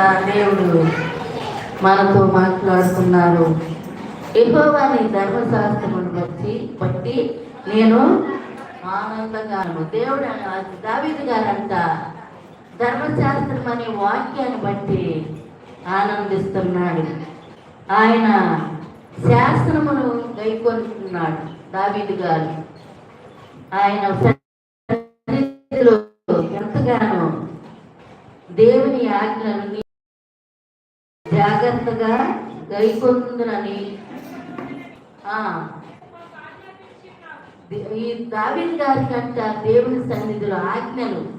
దేవుడు మనతో మాట్లాడుతున్నారు. యెహోవాని ధర్మశాస్త్రమును బట్టి బట్టి నేను ఆనందగాను. దేవుడు అన్న- గారంట ధర్మశాస్త్రం అనే వాక్యాన్ని బట్టి ఆనందిస్తున్నాడు. ఆయన శాస్త్రమును గైకొంటున్నాడు దావీదు గారు ఆయన ఎంతగానో దేవుని ఆజ్ఞలను గైకొందునని ఈ దావిన్ గారి కంట దేవుని సన్నిధిలో ఆజ్ఞలు.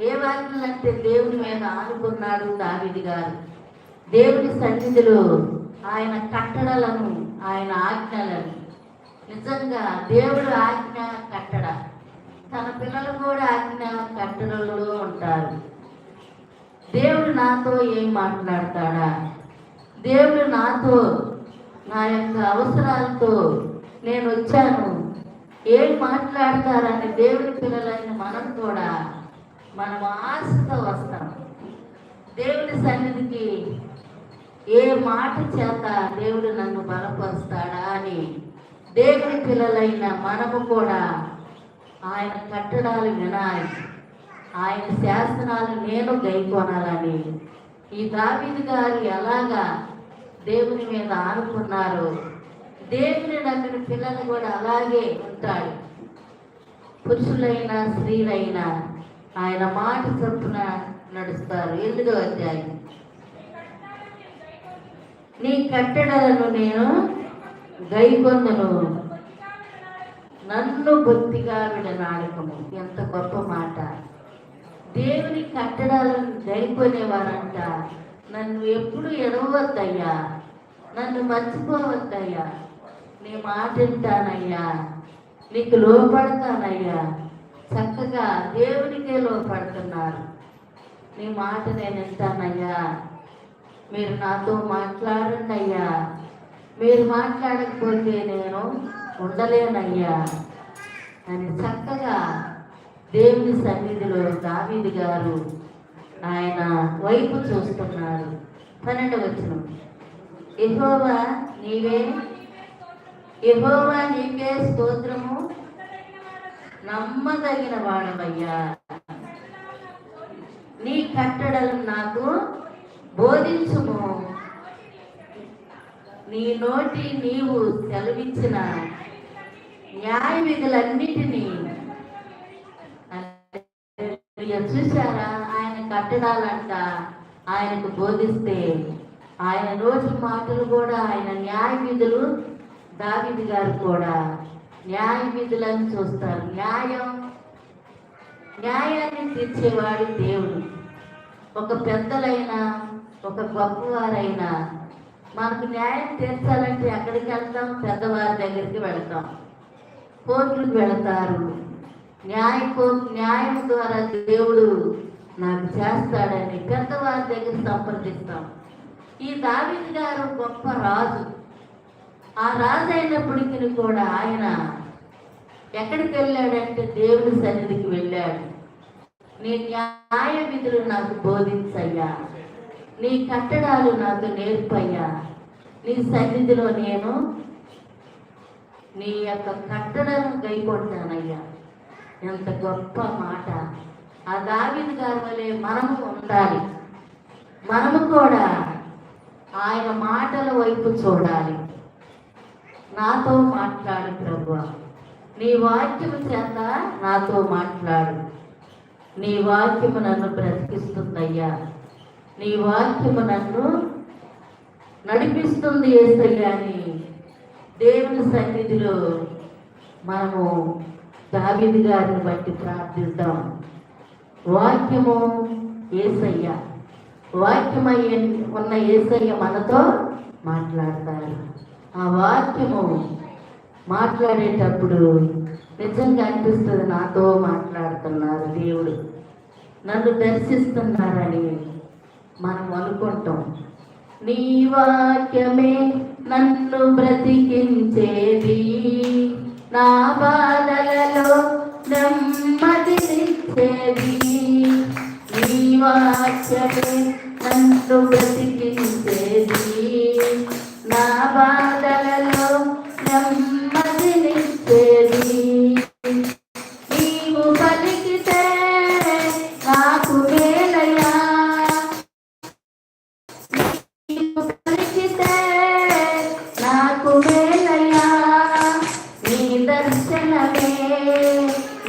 ఏ ఆజ్ఞలు అంటే దేవుని మీద ఆనుకున్నాడు దావిది గారు. దేవుని సన్నిధిలో ఆయన కట్టడలను ఆయన ఆజ్ఞలను. నిజంగా దేవుడు ఆజ్ఞ కట్టడ. తన పిల్లలు కూడా ఆజ్ఞ కట్టడలో ఉంటారు. దేవుడు నాతో ఏం మాట్లాడతాడా? దేవుడు నాతో నా యొక్క అవసరాలతో నేను వచ్చాను. ఏం మాట్లాడతారని దేవుడి పిల్లలైన మనం కూడా మనం ఆశతో వస్తాం. దేవుడి సన్నిధికి ఏ మాట చేత దేవుడు నన్ను బలపరుస్తాడా అని దేవుడి పిల్లలైన మనము కూడా ఆయన కట్టడాలు వినాలి. ఆయన శాసనాలు నేను గైకొనాలని ఈ దావీదు గారు ఎలాగా దేవుని మీద ఆనుకున్నారు దేవుని నమ్మిన పిల్లలు కూడా అలాగే ఉంటాడు పురుషులైనా స్త్రీలైన ఆయన మాట చొప్పున నడుస్తారు. ఎనిమిదో అధ్యాయం. నీ కట్టడలను నేను గైకొందను. నన్ను బొత్తిగా విడనాడకము. ఎంత గొప్ప మాట. దేవుని కట్టడాలను గైకొనేవారంట నన్ను ఎప్పుడు ఎడవద్దయ్యా నన్ను మర్చిపోవద్దయ్యా. నీ మాట వింటానయ్యా. నీకు లోపడతానయ్యా చక్కగా దేవునికే లోపడుతున్నారు నీ మాట నేను వింటానయ్యా. మీరు నాతో మాట్లాడండి అయ్యా మీరు మాట్లాడకపోతే నేను ఉండలేనయ్యా. అని చక్కగా దేవుని సన్నిధిలో దావీది గారు ఆయన వైపు చూస్తున్నారు. పన్నెండు వచ్చిన ఎహోవా నీవే ఎహోవా నీకే స్తోత్రము. నమ్మదగిన వాడవయ్యా. నీ కట్టడలు నాకు బోధించుము. నీ నోటి నీవు సెలవిచ్చిన న్యాయ విధులన్నిటినీ మీరు చూసారా ఆయన కట్టడాలంట. ఆయనకు బోధిస్తే ఆయన నోటి మాటలు కూడా ఆయన న్యాయ విధులు దావిది గారు కూడా న్యాయ విధులను చూస్తారు. న్యాయం న్యాయాన్ని తీర్చేవాడు దేవుడు. ఒక పెద్దలైనా ఒక గొప్పవారైనా మనకు న్యాయం తీర్చాలంటే ఎక్కడికి వెళ్తాం? పెద్దవారి దగ్గరికి వెళ్తాం. కోర్టులకు వెళతారు. న్యాయకో న్యాయం ద్వారా దేవుడు నాకు చేస్తాడని పెద్దవారి దగ్గర సంప్రదిస్తాం. ఈ దావిది గారు గొప్ప రాజు. ఆ రాజు అయినప్పటికీ కూడా ఆయన ఎక్కడికి వెళ్ళాడంటే దేవుని సన్నిధికి వెళ్ళాడు. నీ న్యాయ విధులు నాకు బోధించయ్యా. నీ కట్టడాలు నాకు నేర్పయ్యా. నీ సన్నిధిలో నేను నీ యొక్క కట్టడను గైకొంటానయ్యా ఎంత గొప్ప మాట. ఆ దావిని గారి వలె మనము ఉండాలి. మనము కూడా ఆయన మాటల వైపు చూడాలి. నాతో మాట్లాడు ప్రభు. నీ వాక్యము చేత నాతో మాట్లాడు. నీ వాక్యము నన్ను బ్రతికిస్తుందయ్యా. నీ వాక్యము నన్ను నడిపిస్తుంది ఏసయ్యా అని దేవుని సన్నిధిలో మనము దావిది గారిని బట్టి ప్రార్థిద్దాం. వాక్యము ఏసయ్య. వాక్యమయ్య ఉన్న ఏసయ్య మనతో మాట్లాడతారు ఆ వాక్యము మాట్లాడేటప్పుడు నిజంగా అనిపిస్తుంది నాతో మాట్లాడుతున్నారు దేవుడు. నన్ను దర్శిస్తున్నారని మనం అనుకుంటాం. నీ వాక్యమే నన్ను బ్రతికించేది. నా బాధలలో నెమ్మది నెమ్మదినిచ్చేది నీ వాక్యమే నన్ను బ్రతికించేది. నా బాధలలో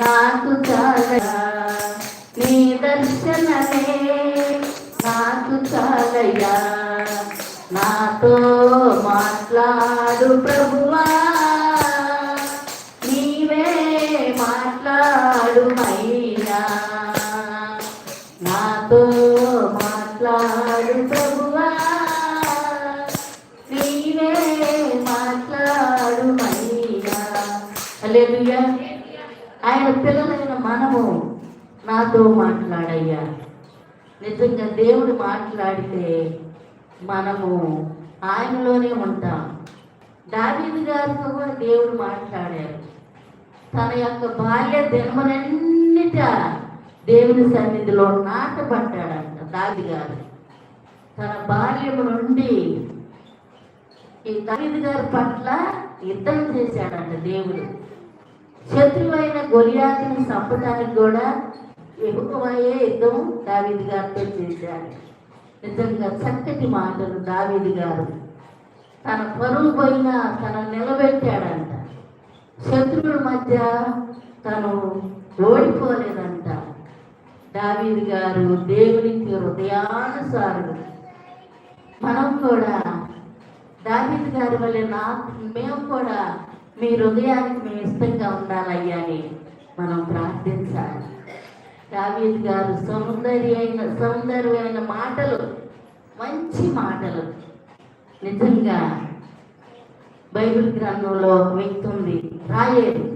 నాకు నాతో మాట్లాడయ్యా నిజంగా దేవుడు మాట్లాడితే మనము ఆయనలోనే ఉంటాం. దావీదు గారితో కూడా దేవుడు మాట్లాడారు. తన యొక్క బాల్య దినములన్నిట దేవుని సన్నిధిలో నాటబడ్డాడంట దావి గారు. తన బాల్యము నుండి ఈ దావీదు గారి పట్ల యుద్ధం చేశాడంట దేవుడు. శత్రువైన గొలియాతిని చంపడానికి కూడా ఎముకమయ్యే యుద్ధం దావీదు గారితో చేశాడు. నిజంగా చక్కటి మాటలు దావీదు గారు. తన పరువు పోయిన తన నిలబెట్టాడంట. శత్రువుల మధ్య తను ఓడిపోలేదంట. దావీది గారు దేవునికి హృదయానుసారుడు. మనం కూడా దావీది గారి వల్ల నా మేము కూడా మీ హృదయానికి మేము ఇష్టంగా ఉండాలయ్యా అని మనం ప్రార్థించాలి. దావీద్ గారు సౌందర్యమైన సౌందర్యమైన మాటలు మంచి మాటలు. నిజంగా బైబిల్ గ్రంథంలో ఒక వ్యక్తి ఉంది రాయేలు.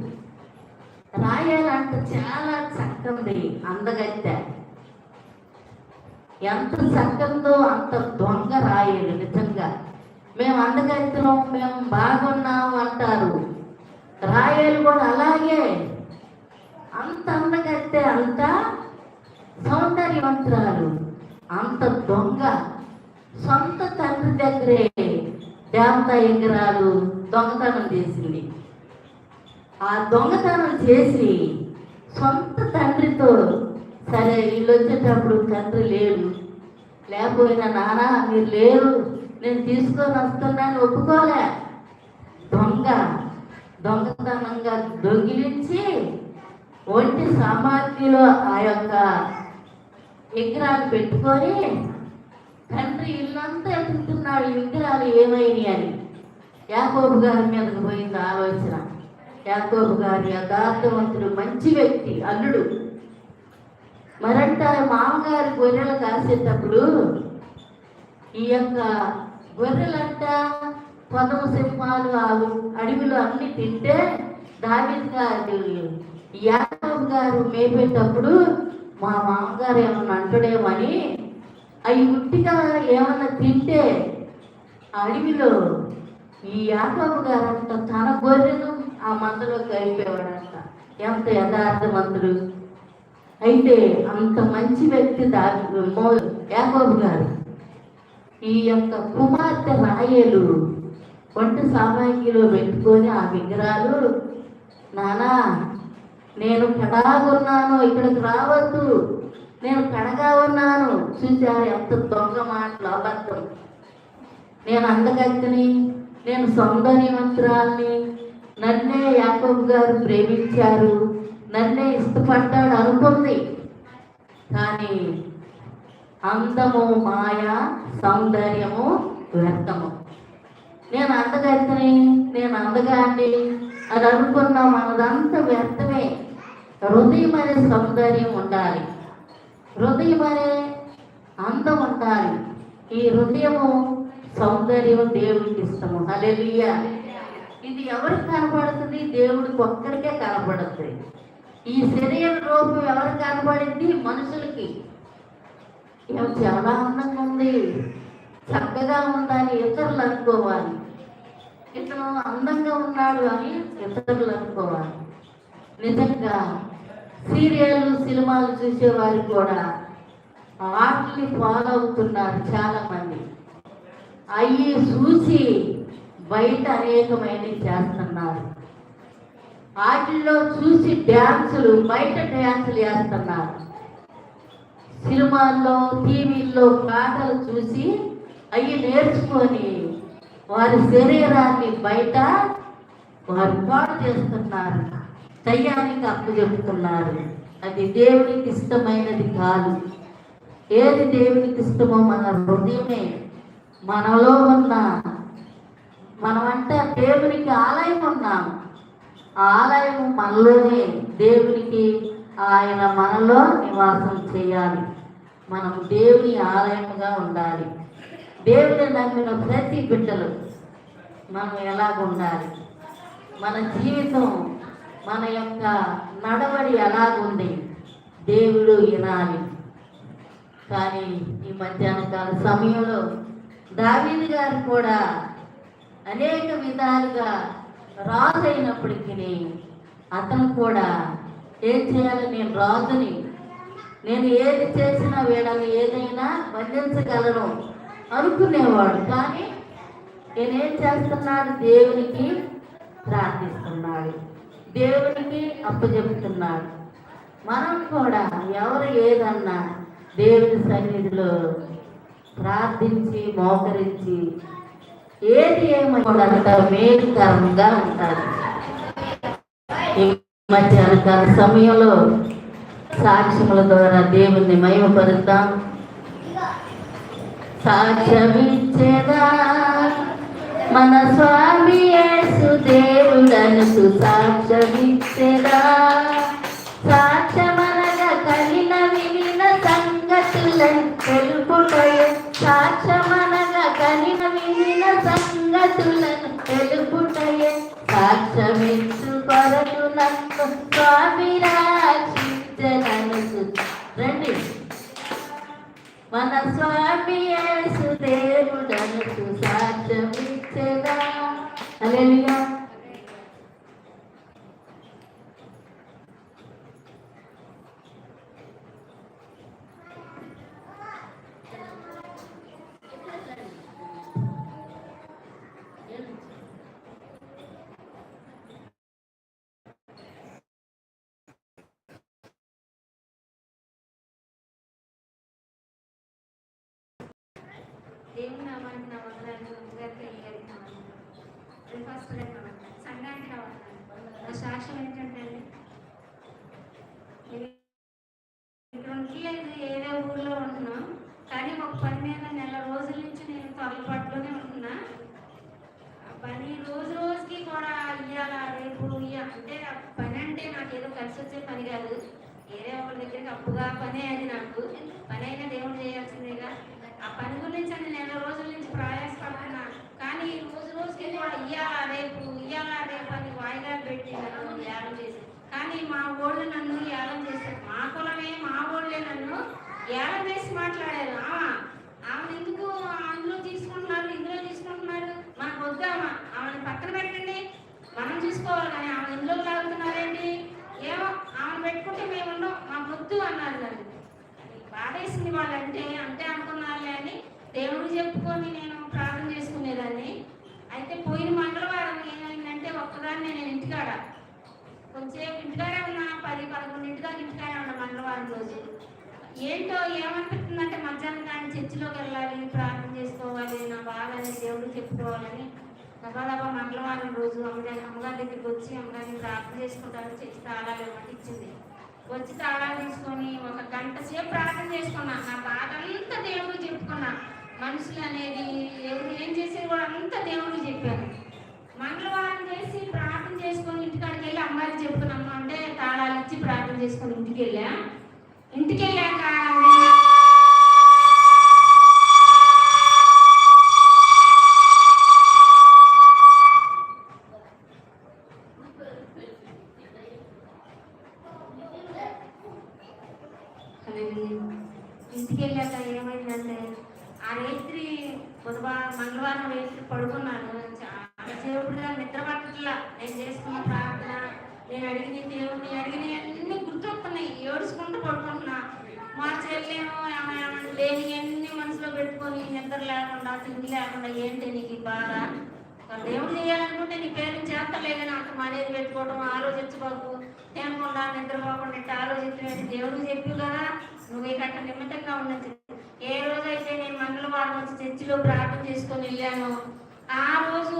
అంటే చాలా చక్కది అందగత్తె. ఎంత చక్కదో అంత దొంగ రాయేడు నిజంగా. మేము అందగత్తెలం మేము బాగున్నాం అంటారు. రాయేలు కూడా అలాగే. అంత అందగత్తె అంత సౌందర్యవంతురాలు అంత దొంగ. సొంత తండ్రి దగ్గరే దేవత ఎంగరాలు దొంగతనం చేసింది. ఆ దొంగతనం చేసి సొంత తండ్రితో సరే వీళ్ళు వచ్చేటప్పుడు తండ్రి లేడు. లేకపోయినా నాన్న మీరు లేరు నేను తీసుకొని వస్తున్నాను ఒప్పుకోలే. దొంగ దొంగతనంగా దొంగిలించి ఒంటి సామాగ్రిలో ఆ యొక్క విగ్రహాలు పెట్టుకొని తండ్రి ఇల్లంతా ఎదుగుతున్నాడు ఈ విగ్రహాలు ఏమైనాయి అని. యాకోబు గారి మీదకి పోయింది ఆలోచన. యాకోబు గారి యథార్థవంతుడు మంచి వ్యక్తి అల్లుడు. మరంట మామగారి గొర్రెలు కాసేటప్పుడు ఈ యొక్క గొర్రెలంట పదము సింహాలు ఆవు అడవిలో అన్ని తింటే దావిద్ గారు యాదవ్ గారు మేపేటప్పుడు మా మామగారు ఏమన్నా అంటుడేమని అవి ఉట్టిగా ఏమన్నా తింటే అడవిలో ఈ యాదవ్ గారంట తన గొర్రెను ఆ మందలో కలిపేవాడంట. ఎంత యథార్థవంతుడు. అయితే అంత మంచి వ్యక్తి దా మో యాకోబు గారు. ఈ యొక్క కుమార్తె రాయలు వంట సామాగ్రిలో పెట్టుకొని ఆ విగ్రహాలు నానా నేను కడాగున్నాను ఇక్కడికి రావద్దు. నేను కడగా ఉన్నాను. చూసారు ఎంత దొంగ మాటలు అబద్ధం. నేను అందగత్తిని నేను సౌందర్యవంతురాల్ని. నన్నే యాకబ్ గారు ప్రేమించారు. నన్నే ఇష్టపడ్డాడు అనుకుంది. కానీ అందము మాయ సౌందర్యము వ్యర్థము. నేను అందగత్తిని నేను అందగాన్ని. అది అనుకున్నాం మనదంతా హృదయం అనే సౌందర్యం ఉండాలి. హృదయం అనే అందం ఉండాలి. ఈ హృదయము సౌందర్యం దేవుడికి ఇష్టము. హల్లెలూయా. ఇది ఎవరికి కనపడుతుంది? దేవుడికి ఒక్కరికే కనపడుతుంది. ఈ శరీర రూపం ఎవరికి కనపడింది? మనుషులకి. చాలా అందంగా ఉంది. చక్కగా ఉందని ఇతరులు అనుకోవాలి. ఇతను అందంగా ఉన్నాడు అని ఇతరులు అనుకోవాలి. నిజంగా సీరియల్ సినిమాలు చూసేవారు కూడా వాటిని ఫాలో అవుతున్నారు చాలా మంది అవి చూసి బయట అనేకమైనవి చేస్తున్నారు. వాటిల్లో చూసి డ్యాన్సులు బయట డ్యాన్సులు వేస్తున్నారు. సినిమాల్లో టీవీల్లో పాటలు చూసి అవి నేర్చుకొని వారి శరీరాన్ని బయట వారు పాడు చేస్తున్నారు. దయ్యానికి అప్పు చెబుతున్నారు. అది దేవునికి ఇష్టమైనది కాదు. ఏది దేవునికి ఇష్టమో మన హృదయమే. మనలో ఉన్న మనమంటే దేవునికి ఆలయం ఉన్నాం. ఆలయం మనలోనే. దేవునికి ఆయన మనలో నివాసం చేయాలి. మనం దేవుని ఆలయముగా ఉండాలి. దేవుని నమ్మిన ప్రతి బిడ్డలు మనం ఎలాగ ఉండాలి మన జీవితం మన యొక్క నడవడి ఎలాగుంది? దేవుడు వినాలి. కానీ ఈ మధ్యాహ్న కాల సమయంలో దావీది గారు కూడా అనేక విధాలుగా రాజు అయినప్పటికీ అతను కూడా ఏం చేయాలి? నేను రాజుని నేను ఏది చేసినా వీళ్ళని ఏదైనా బంధించగలను అనుకునేవాడు. కానీ నేనేం చేస్తున్నాడు దేవునికి ప్రార్థిస్తున్నాడు. దేవునికి అప్పచెప్తున్నాడు మనం కూడా ఎవరు ఏదన్నా దేవుని సన్నిధిలో ప్రార్థించి మోకరించి ఏది ఏమైనా మేలుకరంగా ఉంటుంది ఈ మధ్యాహ్న సమయంలో సాక్ష్యముల ద్వారా దేవుణ్ణి మహిమపరుద్దాం. సాక్ష్యమిచ్చేదా? మన స్వామి యేసు దేవుడనుకు సాక్ష్యమిచ్చేదా సాక్ష్యమనగా కలిగిన వినిన సంగతులను తెలుపుటయ. సాక్ష్యమనగా కలిన వినిన సంగతులను తెలుపుటయ. సాక్ష్యమిచ్చు కొరకు నన్ను స్వామి రాక్షించనను రండి. మన స్వామి యేసు దేవుడనుకు హల్లెలూయా దేవుని నామానికి నా వందనాలు గురుగారికి అయ్యారికి నా వందనాలు సంఘానికి నా నా సాక్ష్యం ఏంటంటే అండి నేను ఇక్కడ ఉండి ఏదో ఊర్లో ఉంటున్నాం కానీ ఒక పని మీద నెల రోజుల నుంచి నేను తొలపాటులోనే ఉంటున్నా ఆ పని రోజు రోజుకి కూడా ఇయ్యాల రేపు ఇయ్య అంటే ఆ పని అంటే నాకు ఏదో కలిసి వచ్చే పని కాదు వేరే ఒకరి దగ్గరికి అప్పుగా పనే అది నాకు పని అయినా దేవుడు చేయాల్సిందేగా ఆ పని గురించి నేను నెల రోజుల నుంచి ప్రయాసపడుతున్నాను. కానీ రోజు రోజుకి కూడా ఇయ్యాల రేపు ఇయ్యాల రేపు అని వాయిదాలు పెట్టి నన్ను యాగం చేసి కానీ మా ఓళ్ళు నన్ను యాగం చేశారు మా కులమే మా ఓళ్ళే నన్ను యాగం చేసి మాట్లాడారు. ఆమె ఆమె ఎందుకు అందులో తీసుకుంటున్నారు ఇందులో తీసుకుంటున్నారు? మనకు వద్దామా ఆమెను పక్కన పెట్టండి. మనం చూసుకోవాలి కానీ ఆమె ఇందులో లాగుతున్నారేంటి? ఏమో ఆమెను పెట్టుకుంటే మేము ఉన్నాం మాకు వద్దు అన్నారు నన్ను. బాధేసింది వాళ్ళంటే అంటే అనుకున్నారులే అని దేవుడు చెప్పుకొని నేను ప్రార్థన చేసుకునేదాన్ని. అయితే పోయిన మంగళవారం ఏమైందంటే ఒక్కదాన్ని నేను ఇంటికాడ. కొంచెంసేపు ఇంటికాడే ఉన్నా పది పదకొండింటిగా ఇంటికాడే ఉన్నా మంగళవారం రోజు. ఏంటో ఏమనిపిస్తుందంటే మధ్యాహ్నం కానీ చర్చిలోకి వెళ్ళాలి ప్రార్థన చేసుకోవాలి నా బాధని దేవుడు చెప్పుకోవాలని. దబాదబా మంగళవారం రోజు అమ్మగారి అమ్మగారి దగ్గరికి వచ్చి అమ్మగారిని ప్రార్థన చేసుకుంటాను చర్చి తాళాలు ఇవ్వమంటే ఇచ్చింది. వచ్చి తాళాలు తీసుకొని ఒక గంట సేపు ప్రార్థన చేసుకున్నా. నా బాధ అంతా దేవుడు చెప్పుకున్నా. మనుషులు అనేది ఎవరు ఏం చేసేది కూడా అంతా దేవుడు చెప్పారు. మంగళవారం చేసి ప్రార్థన చేసుకొని ఇంటికాడికి వెళ్ళి అమ్మాయికి చెప్పుకున్నాము. అంటే తాళాలు ఇచ్చి ప్రార్థన చేసుకొని ఇంటికి వెళ్ళా ఇంటికి వెళ్ళాక ఇంటికి వెళ్ళాక ఏమైందంటే ఆ రేత్రి బుధవారం మంగళవారం రేత్రి పడుకున్నాను. చాలా నిద్ర పట్టట్లా. నేను చేసుకున్న ప్రార్థన నేను అడిగిన దేవుడిని అడిగిన అన్ని గుర్తొస్తున్నాయి. ఏడుచుకుంటూ పడుకుంటున్నా. మా చెల్లేమో మనసులో పెట్టుకొని నిద్ర లేకుండా తిండి లేకుండా ఏంటి నీకు బాధ? దేవుడు చేయాలనుకుంటే నీ పేరు చేస్తలే కానీ అంత మనీది పెట్టుకోవడం ఆలోచించుకోకు తినకుండా నిద్రపోకుండా ఆలోచించలేదు. దేవుడు చెప్పు కదా నువ్వు ఈ కట్ట నిమిత్తంగా ఏ రోజైతే నేను మంగళవారం వచ్చి చర్చిలో ప్రార్థన చేసుకొని వెళ్ళాను ఆ రోజు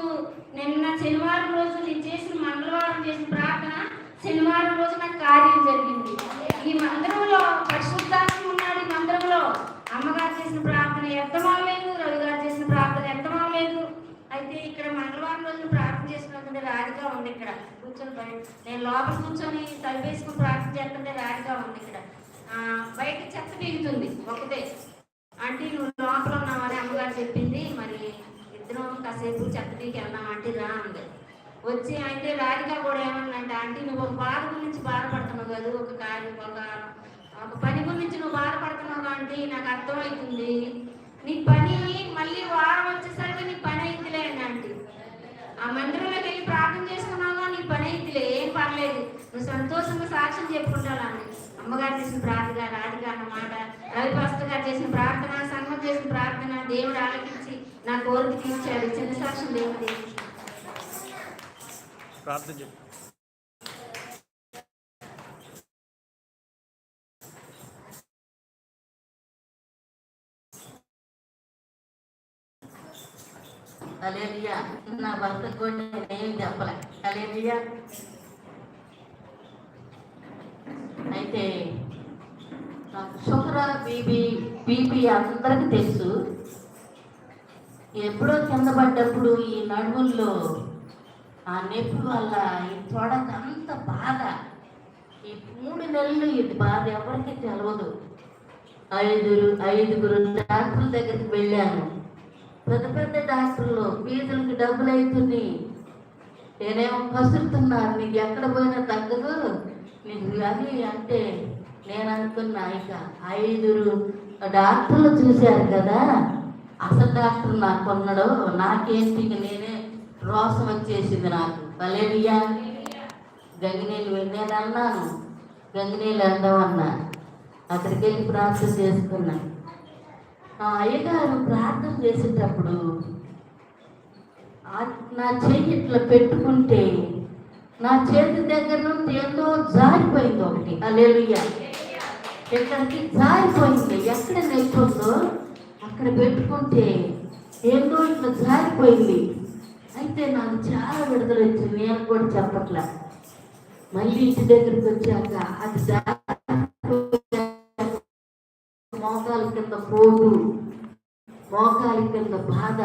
నిన్న శనివారం రోజు నేను చేసిన మంగళవారం చేసిన ప్రార్థన శనివారం రోజు నాకు కార్యం జరిగింది. ఈ మందిరంలో పరిశుద్ధాత్మ ఉన్నాడు ఈ మందిరంలో. అమ్మగారు చేసిన ప్రార్థన ఎత్తమవలేదు రవి గారు చేసిన ప్రార్థన ఎత్తమవలేదు అయితే ఇక్కడ మంగళవారం రోజు ప్రార్థన చేసినట్టుంటే రాధిగా ఉంది ఇక్కడ. కూర్చొని బయట నేను లోపల కూర్చొని తలిపేసుకుని ప్రార్థన చేస్తుంటే రాధిగా ఉంది ఇక్కడ. బయట చెత్త పీగుతుంది ఒకటే. అంటే నువ్వు లోపల ఉన్నావని అమ్మగారు చెప్పింది. మరి ఇద్దరం కాసేపు చెత్త పీకి వెళ్దాం అంటే రా అంది. వచ్చి అయితే రాధిక కూడా ఏమన్నంటే ఆంటీ నువ్వు ఒక బాధ గురించి బాధపడుతున్నావు కదా ఒక కార్యం ఒక ఒక పని గురించి నువ్వు బాధపడుతున్నావు అంటే నాకు అర్థమవుతుంది నీ పని మళ్ళీ వారం వచ్చేసరికి నీ పని అయిందిలే ఆంటీ. ఆ మందిరంలోకి వెళ్ళి ప్రార్థన చేసుకున్నావు నీ పని అయిందిలే ఏం పర్లేదు. నువ్వు సంతోషంగా సాక్ష్యం చెప్పుకుంటానండి అమ్మగారు చేసిన ప్రార్థన రాధిక అన్నమాట రవిపాస్టర్ గారు చేసిన ప్రార్థన సంఘం చేసిన ప్రార్థన దేవుడు ఆలకించి నా కోరిక తీర్చాడు. చిన్న సాక్ష్యం దేవుడు ప్రార్థన చెప్పు అలేలియా నా భర్త కూడా నేనేం చెప్పలే. అలేలియా అయితే నాకు షుగర్ బీపీ బీపీ అందరికీ తెలుసు. ఎప్పుడో కింద పడ్డప్పుడు ఈ నడుముల్లో ఆ నొప్పి వల్ల ఈ తొడకు అంత బాధ. ఈ మూడు నెలలు ఇది బాధ ఎవరికి తెలియదు ఐదుగురు ఐదుగురు డాక్టర్ల దగ్గరికి వెళ్ళాను. పెద్ద పెద్ద డాక్టర్లు ఫీజులకి డబ్బులు అవుతున్నాయి నేనేమో కసురుతున్నాను నీకు ఎక్కడ పోయినా తగ్గదు. నీకు వ్యాధి అంటే నేను అనుకున్నా ఇక ఐదురు డాక్టర్లు చూశారు కదా. అసలు డాక్టర్ నాకు ఉన్నాడు నాకేంటి ఇక నేనే రోసం వచ్చేసింది నాకు. బలేరియా గంగినీళ్ళు వెళ్ళాను అన్నాను. గంగినీళ్ళు వెళ్దామన్నా అక్కడికి వెళ్ళి ప్రార్థన చేసుకున్నాను అయ్యగారు ప్రార్థన చేసేటప్పుడు నా చెయ్యి ఇట్లా పెట్టుకుంటే నా చేతి దగ్గర నుండి ఏందో జారిపోయింది ఒకటి. అలెలుయ్య ఎక్కడికి జారిపోయింది? ఎక్కడ నొప్పి ఉందో అక్కడ పెట్టుకుంటే ఏందో ఇట్లా జారిపోయింది. అయితే నాకు చాలా విడుదల వచ్చింది. నేను కూడా చెప్పట్లా. మళ్ళీ ఇంటి దగ్గరికి వచ్చాక అది జారిపోయాక మోకాల కింద పోటు మోకాల కింద బాధ.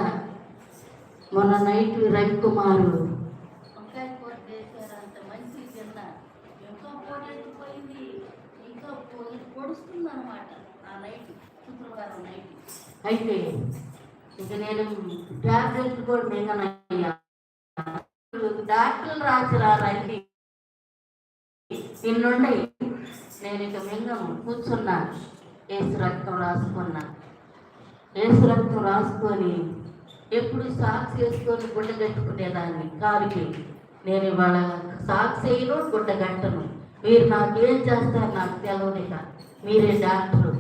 మొన్న నైట్ రవికుమారు వంకాయ కూర చేశారంత మంచి తిన్నా ఇంకా పోటెత్తిపోయింది ఇంకా పొడుస్తుంది అనమాట ఆ నైట్ శుక్రవారం నైట్ అయితే ఇక నేను టాబ్లెట్లు కూడా మింగనయ్యా. డాక్టర్లు రాసిరారండి ఇన్నుండయి నేను ఇక మింగను. కూర్చున్నా. ఏసు రక్తం రాసుకున్నా. ఏసు రక్తం రాసుకొని ఎప్పుడు సాక్స్ వేసుకొని గుడ్డ కట్టుకునేదాన్ని. కారుకి నేను ఇవాళ సాక్స్ వేయను గుడ్డ కట్టను. మీరు నాకేం చేస్తారు నాకు తెలియదు మీరే డాక్టరు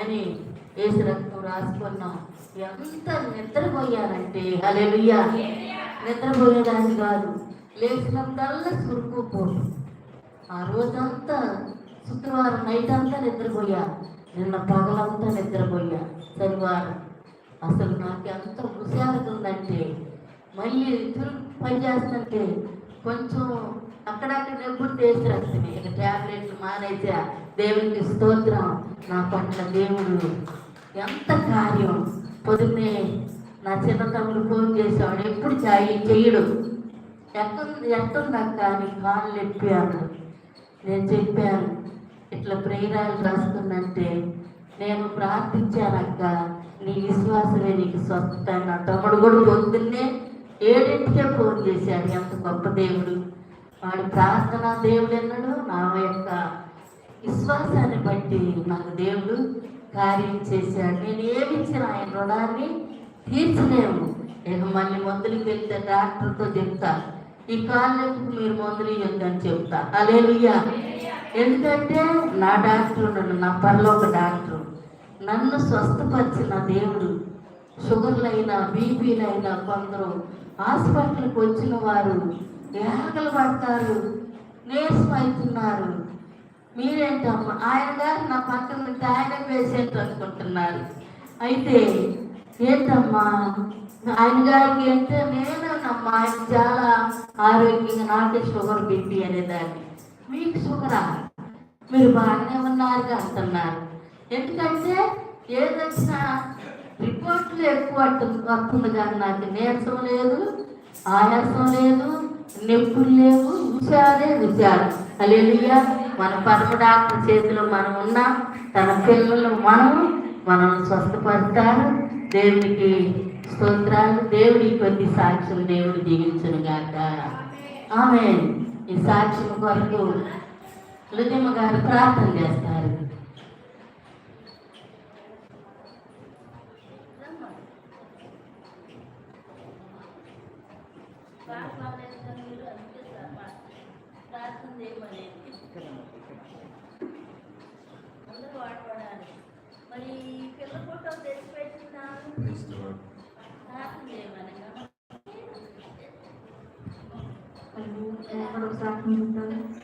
అని ఏసు రక్తం రాసుకున్నాం. ఎంత నిద్రపోయానంటే అలెలుయ్యా నిద్రపోయేదాన్ని కాదు లేచినప్పుడల్లా సురుకుపోను ఆ రోజంతా శుక్రవారం నైట్ అంతా నిద్రపోయా. నిన్న పగలంతా నిద్రపోయా. శనివారం. అసలు నాకు ఎంత హుషారుగా ఉందంటే మళ్ళీ తిరుగు పని చేస్తుంటే కొంచెం అక్కడక్కడ నెప్పుడు తీసి ఇక ట్యాబ్లెట్లు మానేసా. దేవునికి స్తోత్రం. నా పట్ల దేవుడు ఎంత కార్యం. పొద్దున్నే నా చిన్న తమ్ముడు ఫోన్ చేసేవాడు ఎప్పుడు చాయి చేయడు ఎక్కడ ఎట్టుందక్క నీ కాళ్ళు ఎప్పాను నేను చెప్పాను ఇట్లా ప్రేరాలు రాస్తుందంటే నేను ప్రార్థించానక్క నీ విశ్వాసమే నీకు స్వస్థత. నా తమ్ముడు కూడా పొద్దున్నే ఏడింటికే ఫోన్ చేశాడు ఎంత గొప్ప దేవుడు. వాడి ప్రార్థన దేవుడు ఎన్నడు నా యొక్క విశ్వాసాన్ని బట్టి నాకు దేవుడు కార్యం చేశాడు. నేను ఏమిచ్చిన ఆయన రుణాన్ని తీర్చలేము. ఇక మళ్ళీ మందులకి వెళ్తే డాక్టర్తో చెప్తా. ఈ కాళ్ళకు మీరు మందులు ఇవ్వద్దని చెప్తా. అలేలుయ్యా ఎందుకంటే నా డాక్టర్ ఉన్నాడు నా పనిలో ఒక డాక్టర్. నన్ను స్వస్థపరిచిన దేవుడు షుగర్లైనా బీపీలైనా కొందరు హాస్పిటల్కి వచ్చిన వారు ఏకలు పడతారు. నీరసమవుతున్నారు మీరేంటమ్మా? ఆయన గారు నా పక్కన ఉంటే ఆయన పేషెంట్ అనుకుంటున్నారు. అయితే ఏంటమ్మా? ఆయన గారికి అంటే నేనేనమ్మా ఆయన చాలా ఆరోగ్యంగా నాకే షుగర్ బీపీ అనేదాన్ని. మీకు షుగరా? మీరు బాగానే ఉన్నారు అంటున్నారు. ఎందుకంటే ఏదైనా రిపోర్ట్లు ఎక్కువ వస్తుంది వస్తుంది కానీ నాకు. నీరసం లేదు ఆయాసం లేదు నిప్పులు లేవు హుషారే హుషారు అలెలుయ్యా మన పరమ డాక్టర్ చేతిలో మనం ఉన్నాం తన పిల్లలు మనం మనం స్వస్థపడతారు దేవునికి స్తోత్రాలు. దేవుడి కొద్ది సాక్షులు దేవుడు దీవించును గాక. ఆమె ఈ సాక్షుల కొరకు హృదయం గారు ప్రార్థన చేస్తారు. దేవుని